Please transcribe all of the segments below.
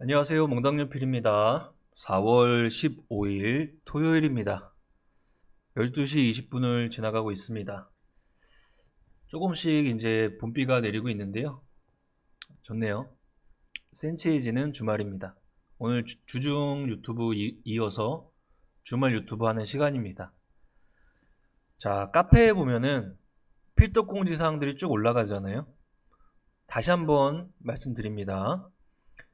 안녕하세요. 몽당연필입니다. 4월 15일 토요일입니다. 12시 20분을 지나가고 있습니다. 조금씩 이제 봄비가 내리고 있는데요. 좋네요. 센치해지는 주말입니다. 오늘 주, 주중 유튜브 이, 이어서 주말 유튜브 하는 시간입니다. 자, 카페에 보면은 필독 공지 사항들이 쭉 올라가잖아요. 다시 한번 말씀드립니다.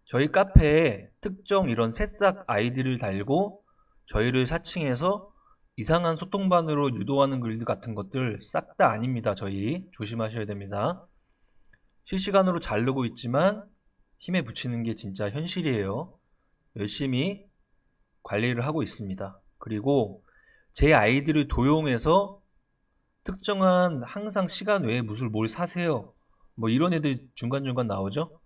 저희 카페에 특정 이런 새싹 아이디를 달고 저희를 사칭해서 이상한 소통반으로 유도하는 글들 같은 것들 싹 다 아닙니다. 저희 조심하셔야 됩니다. 실시간으로 자르고 있지만 힘에 붙이는 게 진짜 현실이에요. 열심히 관리를 하고 있습니다. 그리고 제 아이디를 도용해서 특정한 항상 시간 외에 무슨 뭘 사세요. 뭐 이런 애들 중간중간 나오죠?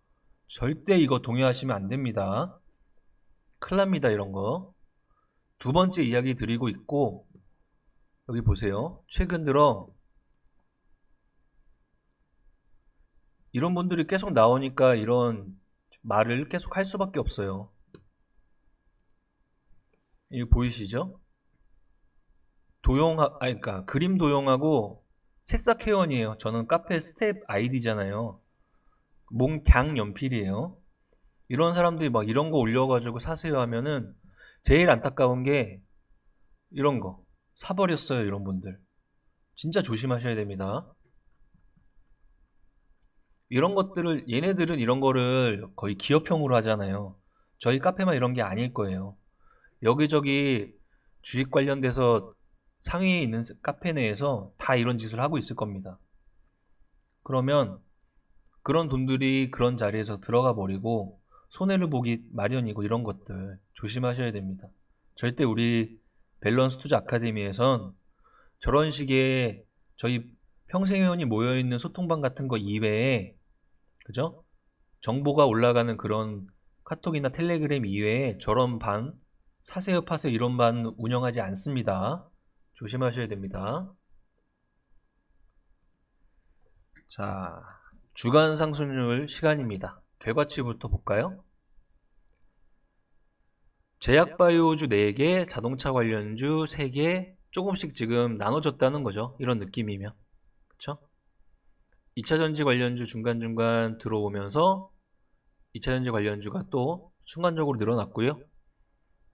절대 이거 동의하시면 안 됩니다. 큰일 납니다, 이런 거. 두 번째 이야기 드리고 있고, 여기 보세요. 최근 들어, 이런 분들이 계속 나오니까 이런 말을 계속 할 수밖에 없어요. 이거 보이시죠? 도용, 아, 그러니까 그림 도용하고 새싹 회원이에요. 저는 카페 스텝 아이디잖아요. 몽갱 연필이에요. 이런 사람들이 막 이런 거 올려가지고 사세요 하면은 제일 안타까운 게 이런 거 사버렸어요 이런 분들 진짜 조심하셔야 됩니다. 이런 것들을 얘네들은 이런 거를 거의 기업형으로 하잖아요. 저희 카페만 이런 게 아닐 거예요. 여기저기 주식 관련돼서 상위에 있는 카페 내에서 다 이런 짓을 하고 있을 겁니다. 그러면 그런 돈들이 그런 자리에서 들어가 버리고 손해를 보기 마련이고 이런 것들 조심하셔야 됩니다. 절대 우리 밸런스 투자 아카데미에선 저런 식의 저희 평생 회원이 모여 있는 소통방 같은 거 이외에 그죠? 정보가 올라가는 그런 카톡이나 텔레그램 이외에 저런 반 사세요 파세요 이런 반 운영하지 않습니다. 조심하셔야 됩니다. 자, 주간 상승률 시간입니다. 결과치부터 볼까요? 제약바이오주 4개, 자동차 관련주 3개, 조금씩 지금 나눠졌다는 거죠. 이런 느낌이면. 그쵸? 2차전지 관련주 중간중간 들어오면서 2차전지 관련주가 또 순간적으로 늘어났고요.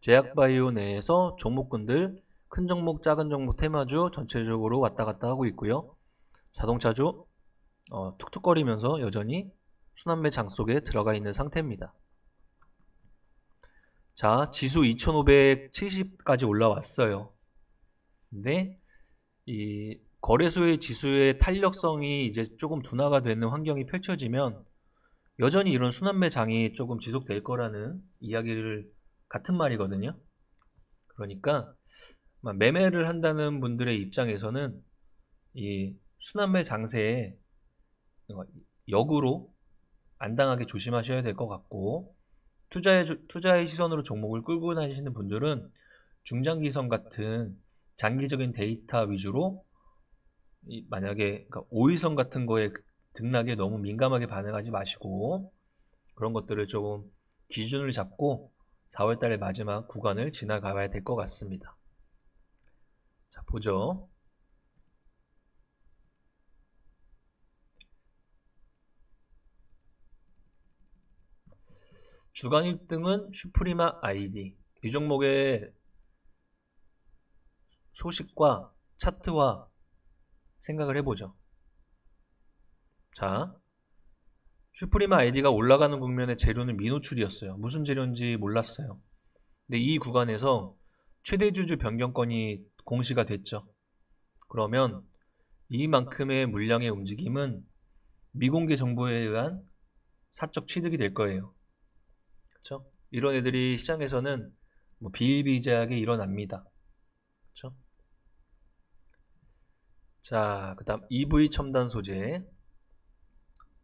제약바이오 내에서 종목군들 큰 종목, 작은 종목, 테마주 전체적으로 왔다 갔다 하고 있고요. 자동차주 어, 툭툭거리면서 여전히 순환매 장 속에 들어가 있는 상태입니다. 자, 지수 2570까지 올라왔어요. 근데 이 거래소의 지수의 탄력성이 이제 조금 둔화가 되는 환경이 펼쳐지면 여전히 이런 순환매 장이 조금 지속될 거라는 이야기를 같은 말이거든요. 그러니까 매매를 한다는 분들의 입장에서는 이 순환매 장세에 역으로 안 당하게 조심하셔야 될 것 같고 투자의, 투자의 시선으로 종목을 끌고 다니시는 분들은 중장기선 같은 장기적인 데이터 위주로 만약에 그러니까 5일선 같은 거에 등락에 너무 민감하게 반응하지 마시고 그런 것들을 조금 기준을 잡고 4월달의 마지막 구간을 지나가야 될 것 같습니다. 자 보죠. 주간 1등은 슈프리마 아이디. 이 종목의 소식과 차트와 생각을 해보죠. 자, 슈프리마 아이디가 올라가는 국면의 재료는 미노출이었어요. 무슨 재료인지 몰랐어요. 근데 이 구간에서 최대 주주 변경권이 공시가 됐죠. 그러면 이만큼의 물량의 움직임은 미공개 정보에 의한 사적 취득이 될 거예요. 그렇죠? 이런 애들이 시장에서는 뭐 비일비재하게 일어납니다. 그렇죠? 자, 그다음 EV 첨단 소재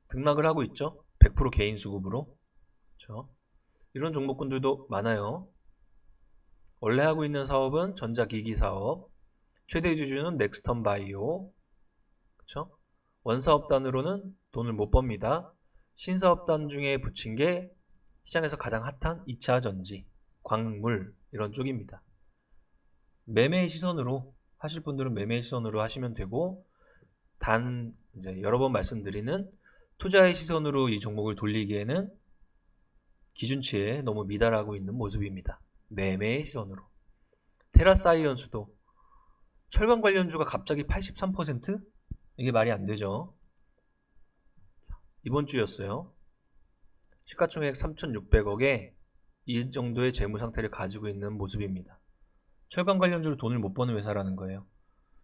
등락을 하고 있죠. 100% 개인 수급으로. 그렇죠? 이런 종목군들도 많아요. 원래 하고 있는 사업은 전자기기 사업, 최대 주주는 넥스턴 바이오, 그렇죠? 원사업단으로는 돈을 못 법니다. 신사업단 중에 붙인 게 시장에서 가장 핫한 2차 전지, 광물 이런 쪽입니다. 매매 시선으로 하실 분들은 매매 시선으로 하시면 되고 단 이제 여러 번 말씀드리는 투자의 시선으로 이 종목을 돌리기에는 기준치에 너무 미달하고 있는 모습입니다. 매매의 시선으로. 테라사이언스도 철강 관련주가 갑자기 83%? 이게 말이 안 되죠. 이번 주였어요. 시가총액 3,600억에 이 정도의 재무 상태를 가지고 있는 모습입니다. 철강 관련주로 돈을 못 버는 회사라는 거예요.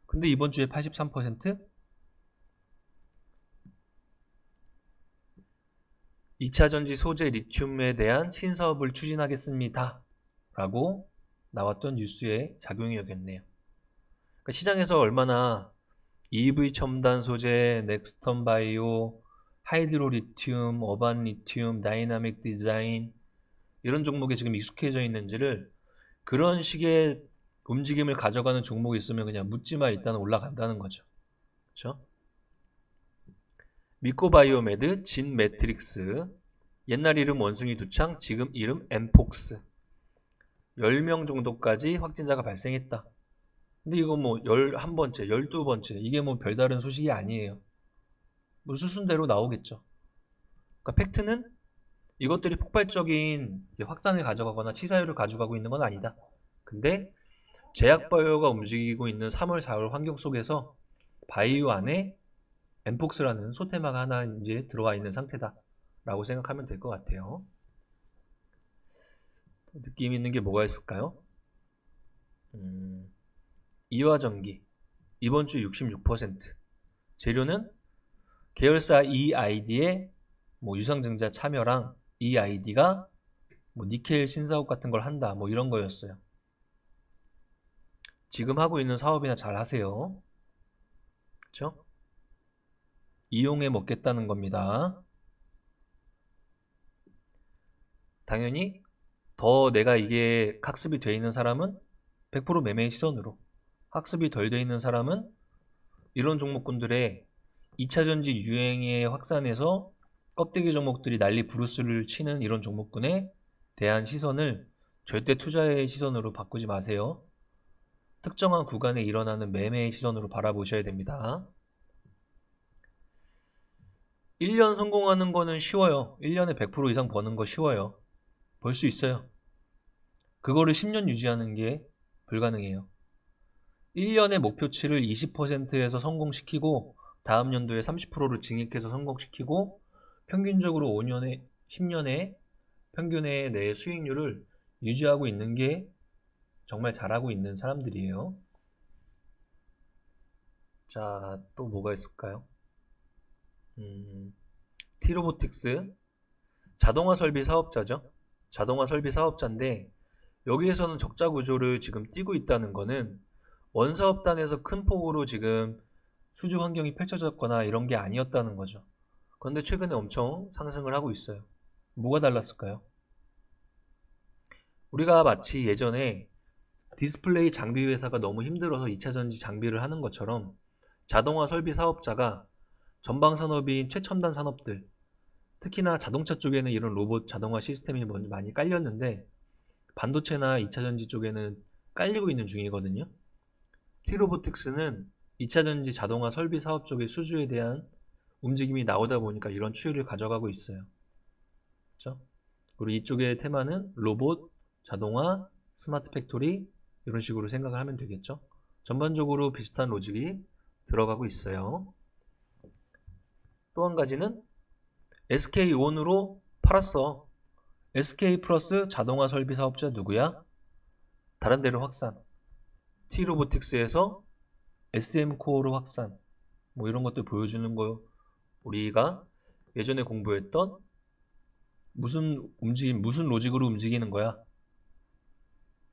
근데 이번 주에 83%? 2차전지 소재 리튬에 대한 신사업을 추진하겠습니다. 라고 나왔던 뉴스의 작용이었겠네요. 그러니까 시장에서 얼마나 EV 첨단 소재, 넥스턴 바이오, 하이드로 리튬, 어반 리튬, 다이나믹 디자인 이런 종목에 지금 익숙해져 있는지를 그런 식의 움직임을 가져가는 종목이 있으면 그냥 묻지마 일단 올라간다는 거죠. 그렇죠? 미코바이오메드, 진 매트릭스 옛날 이름 원숭이 두창, 지금 이름 엠폭스 10명 정도까지 확진자가 발생했다. 근데 이거 뭐 11번째, 12번째 이게 뭐 별다른 소식이 아니에요. 뭐 수순대로 나오겠죠. 그러니까 팩트는 이것들이 폭발적인 확산을 가져가거나 치사율을 가져가고 있는 건 아니다. 근데 제약바이오가 움직이고 있는 3월, 4월 환경 속에서 바이오 안에 엠폭스라는 소테마가 하나 이제 들어와 있는 상태다. 라고 생각하면 될 것 같아요. 느낌 있는 게 뭐가 있을까요? 음, 이화전기 이번 주 66% 재료는 계열사 EID의 뭐 유상증자 참여랑 EID가 뭐 니켈 신사업 같은 걸 한다 뭐 이런 거였어요. 지금 하고 있는 사업이나 잘 하세요. 그렇죠? 이용해 먹겠다는 겁니다. 당연히 더 내가 이게 학습이 되어 있는 사람은 100% 매매 시선으로 학습이 덜 되어 있는 사람은 이런 종목군들의 2차 전지 유행에 확산해서 껍데기 종목들이 난리 부르스를 치는 이런 종목군에 대한 시선을 절대 투자의 시선으로 바꾸지 마세요. 특정한 구간에 일어나는 매매의 시선으로 바라보셔야 됩니다. 1년 성공하는 거는 쉬워요. 1년에 100% 이상 버는 거 쉬워요. 벌 수 있어요. 그거를 10년 유지하는 게 불가능해요. 1년의 목표치를 20%에서 성공시키고 다음 연도에 30%를 증액해서 성공시키고 평균적으로 5년에 10년에 평균의 내 수익률을 유지하고 있는 게 정말 잘하고 있는 사람들이에요. 자, 또 뭐가 있을까요? 음, 티로보틱스 자동화 설비 사업자죠. 자동화 설비 사업자인데 여기에서는 적자 구조를 지금 띄고 있다는 거는 원사업단에서 큰 폭으로 지금 수주 환경이 펼쳐졌거나 이런 게 아니었다는 거죠. 그런데 최근에 엄청 상승을 하고 있어요. 뭐가 달랐을까요? 우리가 마치 예전에 디스플레이 장비 회사가 너무 힘들어서 2차전지 장비를 하는 것처럼 자동화 설비 사업자가 전방 산업인 최첨단 산업들 특히나 자동차 쪽에는 이런 로봇 자동화 시스템이 많이 깔렸는데 반도체나 2차전지 쪽에는 깔리고 있는 중이거든요. 티로보틱스는 2차전지 자동화 설비 사업 쪽의 수주에 대한 움직임이 나오다 보니까 이런 추이를 가져가고 있어요. 그렇죠? 그리고 이쪽의 테마는 로봇, 자동화, 스마트 팩토리 이런 식으로 생각을 하면 되겠죠. 전반적으로 비슷한 로직이 들어가고 있어요. 또 한 가지는 SK온으로 팔았어. SK 플러스 자동화 설비 사업자 누구야? 다른 데로 확산. T로보틱스에서 SM코어로 확산. 뭐 이런 것들 보여주는 거 우리가 예전에 공부했던 무슨 움직임, 무슨 로직으로 움직이는 거야?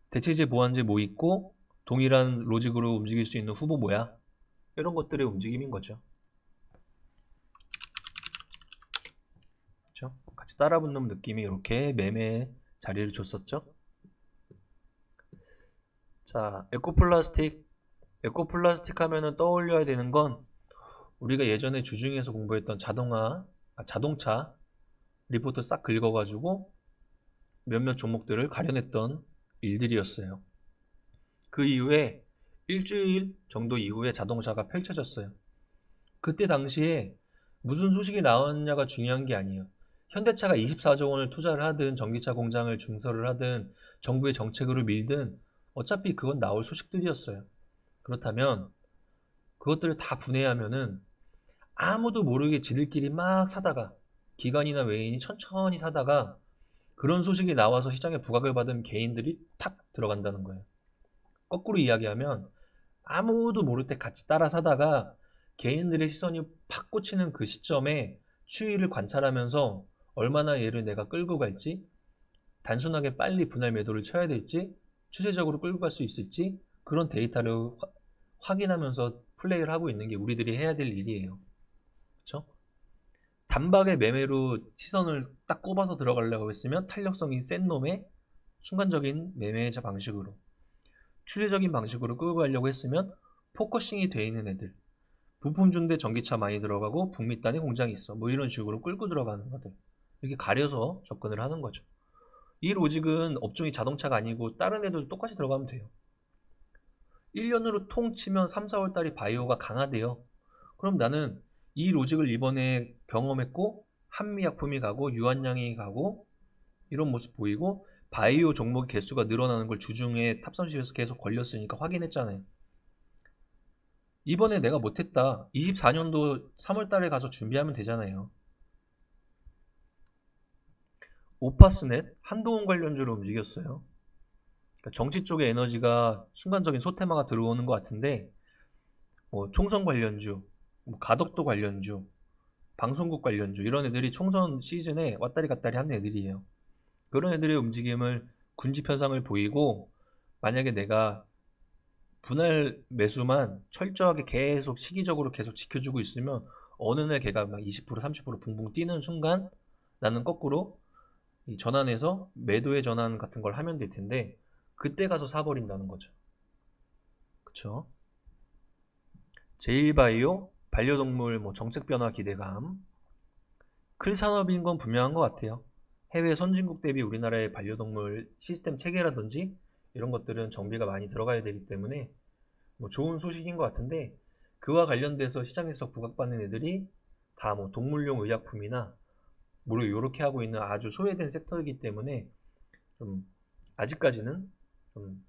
대체제 보완제 뭐 있고 동일한 로직으로 움직일 수 있는 후보 뭐야? 이런 것들의 움직임인 거죠. 그렇죠? 같이 따라붙는 느낌이 이렇게 매매 자리를 줬었죠. 자, 에코플라스틱. 에코플라스틱 하면은 떠올려야 되는 건 우리가 예전에 주중에서 공부했던 자동화, 아, 자동차 리포트 싹 긁어가지고 몇몇 종목들을 가려냈던 일들이었어요. 그 이후에 일주일 정도 이후에 자동차가 펼쳐졌어요. 그때 당시에 무슨 소식이 나왔냐가 중요한 게 아니에요. 현대차가 24조 원을 투자를 하든 전기차 공장을 증설을 하든 정부의 정책으로 밀든 어차피 그건 나올 소식들이었어요. 그렇다면 그것들을 다 분해하면은 아무도 모르게 지들끼리 막 사다가 기관이나 외인이 천천히 사다가 그런 소식이 나와서 시장에 부각을 받은 개인들이 탁 들어간다는 거예요. 거꾸로 이야기하면 아무도 모를 때 같이 따라 사다가 개인들의 시선이 팍 꽂히는 그 시점에 추이를 관찰하면서 얼마나 얘를 내가 끌고 갈지, 단순하게 빨리 분할 매도를 쳐야 될지, 추세적으로 끌고 갈 수 있을지, 그런 데이터를 화- 확인하면서 플레이를 하고 있는 게 우리들이 해야 될 일이에요. 그쵸? 단박에 매매로 시선을 딱 꼽아서 들어가려고 했으면 탄력성이 센 놈의 순간적인 매매자 방식으로 추세적인 방식으로 끌고 가려고 했으면 포커싱이 돼 있는 애들 부품 준대 전기차 많이 들어가고 북미단에 공장이 있어 뭐 이런 식으로 끌고 들어가는 것들 이렇게 가려서 접근을 하는 거죠 이 로직은 업종이 자동차가 아니고 다른 애들도 똑같이 들어가면 돼요 1년으로 통 치면 3, 4월 달이 바이오가 강하대요 그럼 나는 이 로직을 이번에 경험했고 한미약품이 가고 유한양이 가고 이런 모습 보이고 바이오 종목 개수가 늘어나는 걸 주중에 탑30에서 계속 걸렸으니까 확인했잖아요. 이번에 내가 못했다. 24년도 3월 달에 가서 준비하면 되잖아요. 오파스넷 한동훈 관련주로 움직였어요. 그러니까 정치 쪽의 에너지가 순간적인 소테마가 들어오는 것 같은데 뭐 총선 관련주, 뭐 가덕도 관련주, 방송국 관련주 이런 애들이 총선 시즌에 왔다리 갔다리 하는 애들이에요. 그런 애들의 움직임을 군지 편상을 보이고 만약에 내가 분할 매수만 철저하게 계속 시기적으로 계속 지켜주고 있으면 어느 날 걔가 막 20% 30% 붕붕 뛰는 순간 나는 거꾸로 이 전환해서 매도의 전환 같은 걸 하면 될 텐데 그때 가서 사버린다는 거죠. 그쵸? 제일바이오 반려동물 뭐 정책 변화 기대감 클 산업인 건 분명한 것 같아요. 해외 선진국 대비 우리나라의 반려동물 시스템 체계라든지 이런 것들은 정비가 많이 들어가야 되기 때문에 뭐 좋은 소식인 것 같은데 그와 관련돼서 시장에서 부각받는 애들이 다 뭐 동물용 의약품이나 뭐 이렇게 하고 있는 아주 소외된 섹터이기 때문에 좀 아직까지는 좀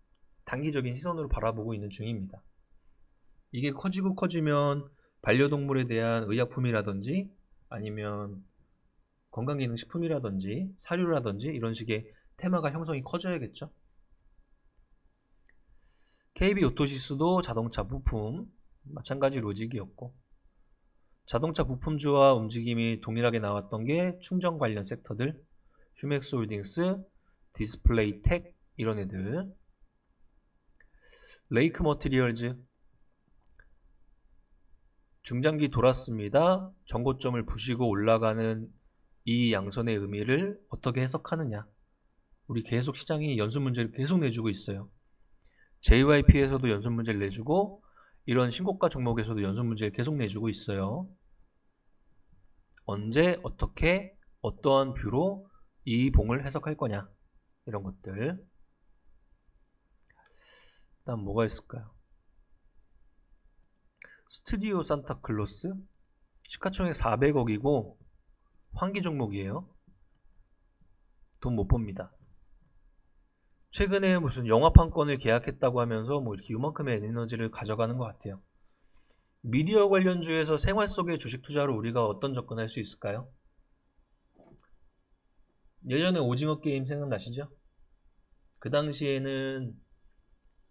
단기적인 시선으로 바라보고 있는 중입니다. 이게 커지고 커지면 반려동물에 대한 의약품이라든지 아니면 건강기능식품이라든지 사료라든지 이런 식의 테마가 형성이 커져야겠죠. KB 오토시스도 자동차 부품 마찬가지 로직이었고 자동차 부품주와 움직임이 동일하게 나왔던 게 충전 관련 섹터들 휴맥스 홀딩스, 디스플레이 텍 이런 애들 레이크 머티리얼즈 중장기 돌았습니다. 전고점을 부시고 올라가는 이 양선의 의미를 어떻게 해석하느냐 우리 계속 시장이 연습 문제를 계속 내주고 있어요. JYP에서도 연습 문제를 내주고 이런 신고가 종목에서도 연습 문제를 계속 내주고 있어요. 언제 어떻게 어떠한 뷰로 이 봉을 해석할 거냐 이런 것들 다음 뭐가 있을까요? 스튜디오 산타클로스 시가총액 400억이고 환기 종목이에요. 돈못 법니다. 최근에 무슨 영화판권을 계약했다고 하면서 뭐 이렇게 이만큼의 에너지를 가져가는 것 같아요. 미디어 관련주에서 생활 속의 주식 투자로 우리가 어떤 접근할 수 있을까요? 예전에 오징어 게임 생각나시죠? 그 당시에는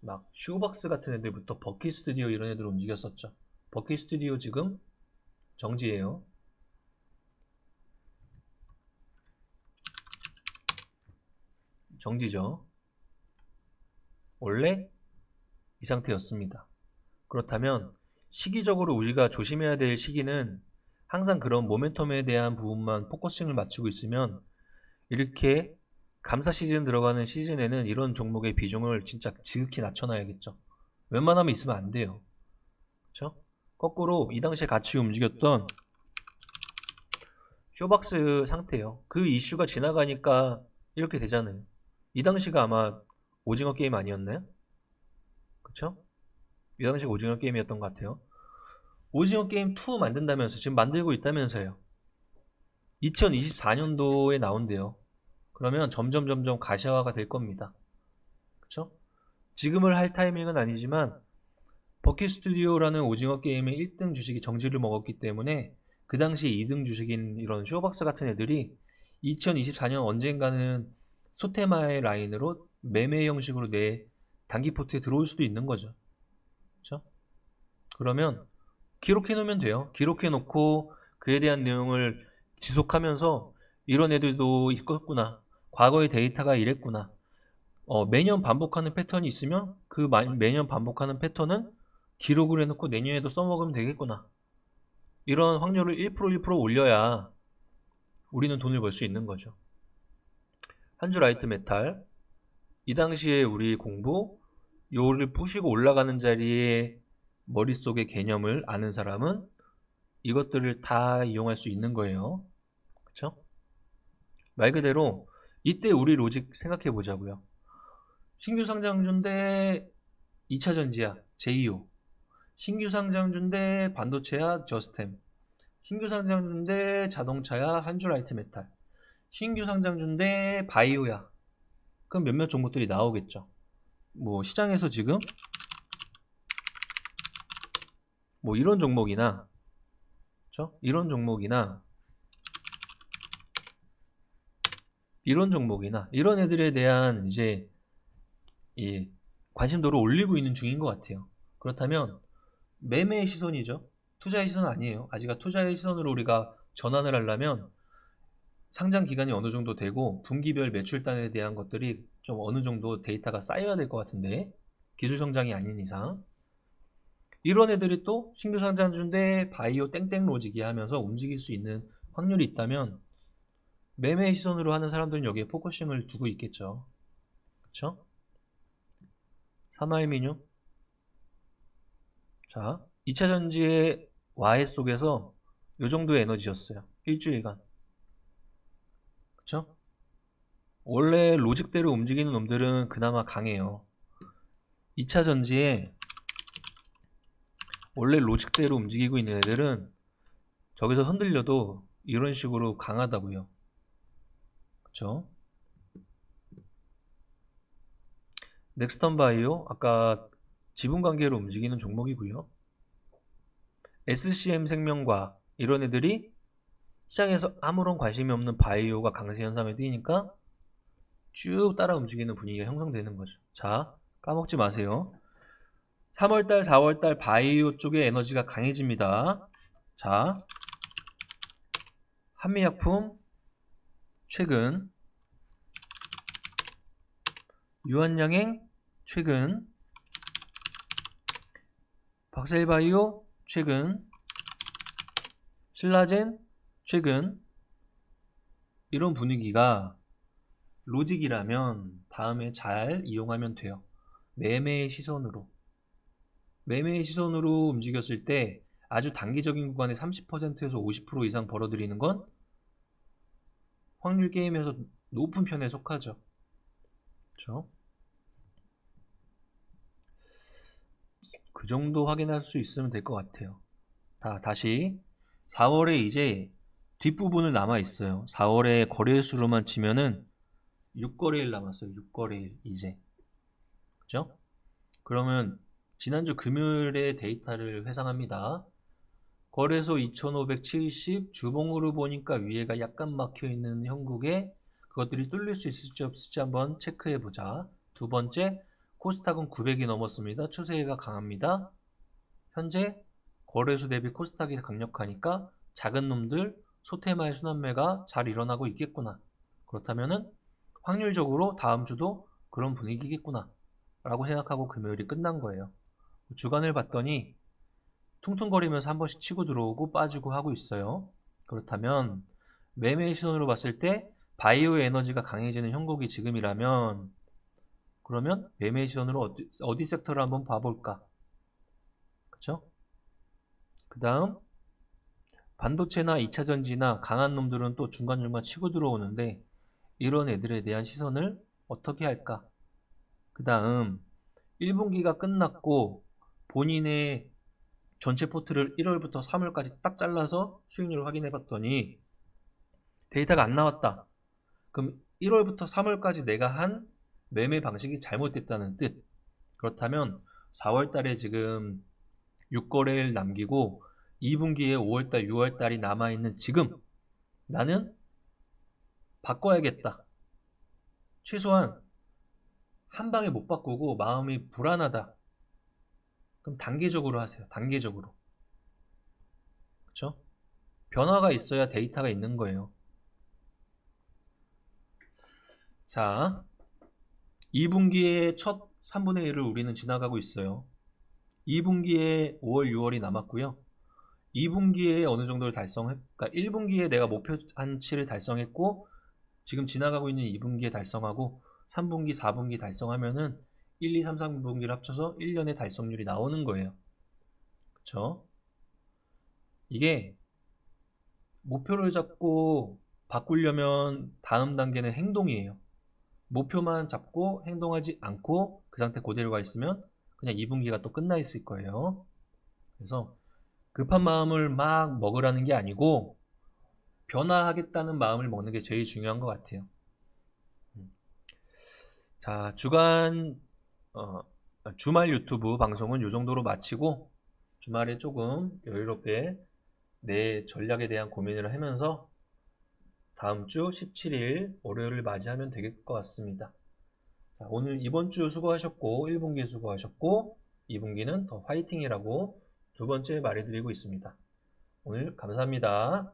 막 슈박스 같은 애들부터 버키 스튜디오 이런 애들 움직였었죠. 버키 스튜디오 지금 정지예요. 정지죠. 원래 이 상태였습니다. 그렇다면 시기적으로 우리가 조심해야 될 시기는 항상 그런 모멘텀에 대한 부분만 포커싱을 맞추고 있으면 이렇게 감사 시즌 들어가는 시즌에는 이런 종목의 비중을 진짜 지극히 낮춰놔야겠죠. 웬만하면 있으면 안 돼요. 그렇죠? 거꾸로 이 당시에 같이 움직였던 쇼박스 상태예요. 그 이슈가 지나가니까 이렇게 되잖아요. 이 당시가 아마 오징어 게임 아니었나요? 그쵸? 이 당시가 오징어 게임이었던 것 같아요. 오징어 게임 2 만든다면서 지금 만들고 있다면서요. 2024년도에 나온대요. 그러면 점점 점점 가시화가 될 겁니다. 그쵸? 지금을 할 타이밍은 아니지만 버킷 스튜디오라는 오징어 게임의 1등 주식이 정지를 먹었기 때문에 그 당시 2등 주식인 이런 쇼박스 같은 애들이 2024년 언젠가는 소테마의 라인으로 매매 형식으로 내 단기 포트에 들어올 수도 있는 거죠. 그렇죠? 그러면 기록해 놓으면 돼요. 기록해 놓고 그에 대한 내용을 지속하면서 이런 애들도 있었구나. 과거의 데이터가 이랬구나. 어, 매년 반복하는 패턴이 있으면 그 마- 매년 반복하는 패턴은 기록을 해놓고 내년에도 써먹으면 되겠구나. 이런 확률을 1% 1% 올려야 우리는 돈을 벌 수 있는 거죠. 한주 라이트 메탈. 이 당시에 우리 공부, 요를 부시고 올라가는 자리에 머릿속의 개념을 아는 사람은 이것들을 다 이용할 수 있는 거예요. 그쵸? 말 그대로 이때 우리 로직 생각해 보자고요. 신규 상장주인데 2차 전지야, 제이오. 신규 상장주인데 반도체야, 저스템. 신규 상장주인데 자동차야, 한주라이트 메탈. 신규 상장주인데 바이오야. 그럼 몇몇 종목들이 나오겠죠. 뭐 시장에서 지금 뭐 이런 종목이나 그쵸? 이런 종목이나 이런 종목이나 이런 애들에 대한 이제 이 관심도를 올리고 있는 중인 것 같아요. 그렇다면 매매의 시선이죠. 투자의 시선 아니에요. 아직 투자의 시선으로 우리가 전환을 하려면 상장 기간이 어느 정도 되고 분기별 매출단에 대한 것들이 좀 어느 정도 데이터가 쌓여야 될 것 같은데 기술 성장이 아닌 이상 이런 애들이 또 신규 상장주인데 바이오 땡땡 로직이 하면서 움직일 수 있는 확률이 있다면 매매 시선으로 하는 사람들은 여기에 포커싱을 두고 있겠죠. 그쵸? 사마이민유 자, 2차 전지의 와해 속에서 이 정도의 에너지였어요. 일주일간. 그쵸? 원래 로직대로 움직이는 놈들은 그나마 강해요. 2차 전지에 원래 로직대로 움직이고 있는 애들은 저기서 흔들려도 이런 식으로 강하다고요. 그쵸? 넥스턴 바이오 아까 지분 관계로 움직이는 종목이고요. SCM 생명과 이런 애들이 시장에서 아무런 관심이 없는 바이오가 강세 현상을 띠니까 쭉 따라 움직이는 분위기가 형성되는 거죠. 자, 까먹지 마세요. 3월달, 4월달 바이오 쪽의 에너지가 강해집니다. 자, 한미약품 최근 유한양행 최근 박셀바이오 최근 신라젠 최근 이런 분위기가 로직이라면 다음에 잘 이용하면 돼요. 매매의 시선으로 매매의 시선으로 움직였을 때 아주 단기적인 구간에 30%에서 50% 이상 벌어들이는 건 확률 게임에서 높은 편에 속하죠. 그렇죠? 그 정도 확인할 수 있으면 될 것 같아요. 다, 다시 4월에 이제 뒷부분을 남아 있어요. 4월에 거래수로만 치면은 6거래일 남았어요. 6거래일 이제. 그죠? 그러면 지난주 금요일의 데이터를 회상합니다. 거래소 2570 주봉으로 보니까 위에가 약간 막혀 있는 형국에 그것들이 뚫릴 수 있을지 없을지 한번 체크해 보자. 두 번째, 코스닥은 900이 넘었습니다. 추세가 강합니다. 현재 거래소 대비 코스닥이 강력하니까 작은 놈들 소테마의 순환매가 잘 일어나고 있겠구나. 그렇다면은 확률적으로 다음 주도 그런 분위기겠구나. 라고 생각하고 금요일이 끝난 거예요. 주간을 봤더니 퉁퉁거리면서 한 번씩 치고 들어오고 빠지고 하고 있어요. 그렇다면 매매 시선으로 봤을 때 바이오 에너지가 강해지는 형국이 지금이라면 그러면 매매 시선으로 어디, 어디 섹터를 한번 봐볼까? 그쵸? 그 다음 반도체나 2차 전지나 강한 놈들은 또 중간중간 치고 들어오는데 이런 애들에 대한 시선을 어떻게 할까? 그 다음 1분기가 끝났고 본인의 전체 포트를 1월부터 3월까지 딱 잘라서 수익률을 확인해 봤더니 데이터가 안 나왔다. 그럼 1월부터 3월까지 내가 한 매매 방식이 잘못됐다는 뜻. 그렇다면 4월 달에 지금 6거래를 남기고 2분기에 5월 달, 6월 달이 남아 있는 지금 나는 바꿔야겠다. 최소한 한 방에 못 바꾸고 마음이 불안하다. 그럼 단계적으로 하세요. 단계적으로. 그렇죠? 변화가 있어야 데이터가 있는 거예요. 자, 2분기의 첫 3분의 1을 우리는 지나가고 있어요. 2분기에 5월, 6월이 남았고요. 2분기에 어느 정도를 달성했, 그러니까 1분기에 내가 목표 한 치를 달성했고, 지금 지나가고 있는 2분기에 달성하고, 3분기, 4분기 달성하면은 1, 2, 3, 4분기를 합쳐서 1년의 달성률이 나오는 거예요. 그쵸? 이게 목표를 잡고 바꾸려면 다음 단계는 행동이에요. 목표만 잡고 행동하지 않고 그 상태 그대로 가 있으면 그냥 2분기가 또 끝나 있을 거예요. 그래서 급한 마음을 막 먹으라는 게 아니고 변화하겠다는 마음을 먹는 게 제일 중요한 것 같아요. 음. 자, 주간 어, 주말 유튜브 방송은 이 정도로 마치고 주말에 조금 여유롭게 내 전략에 대한 고민을 하면서 다음 주 17일 월요일을 맞이하면 될 것 같습니다. 자, 오늘 이번 주 수고하셨고 1분기 수고하셨고 2분기는 더 화이팅이라고 두 번째 말해드리고 있습니다. 오늘 감사합니다.